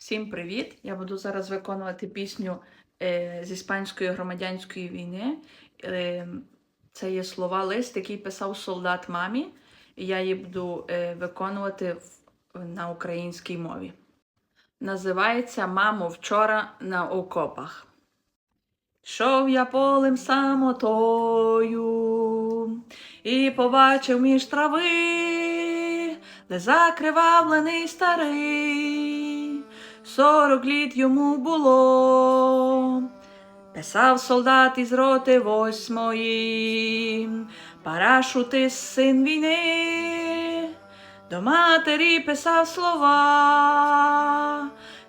Всім привіт! Я буду зараз виконувати пісню е, з іспанської громадянської війни. Е, це є слова лист, який писав солдат мамі, і я її буду е, виконувати в, на українській мові. Називається Мамо, вчора на окопах. Йшов я полем самотою і побачив між трави, де закривавлений старий, сорок літ йому було. Писав солдат із роти восьмої, парашутист син війни, до матері писав слова,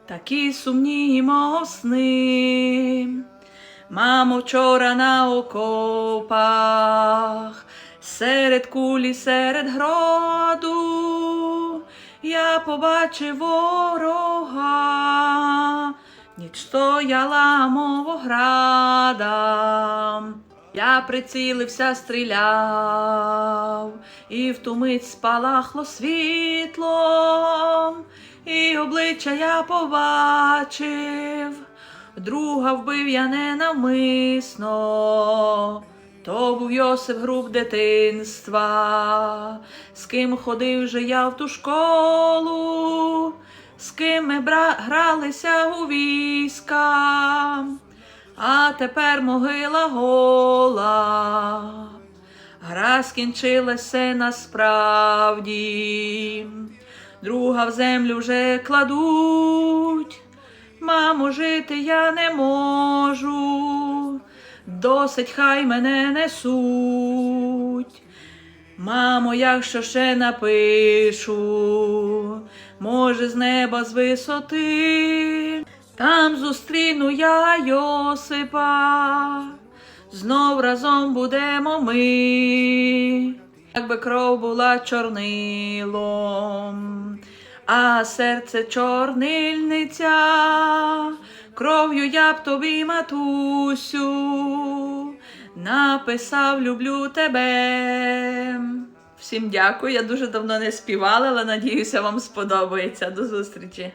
такі сумні, мов сни. Мамо, вчора на окопах, серед кулі, серед гроду, я побачив ворога, ніч стояла, мов ограда. Я прицілився, стріляв, і в ту мить спалахло світло, і обличчя я побачив. Друга вбив я ненавмисно, то був Йосип груб дитинства, з ким ходив же я в ту школу, з ким ми бра- гралися у війська, а тепер могила гола. Гра скінчилася насправді, друга в землю вже кладуть. Мамо, жити я не можу, досить хай мене несуть. Мамо, якщо ще напишу, може, з неба з висоти, там зустріну я Йосипа, знов разом будемо ми, якби кров була чорнилом а серце чорнильниця, кров'ю я б тобі, матусю, написав люблю тебе. Всім дякую. Я дуже давно не співала, але надіюся, вам сподобається. До зустрічі!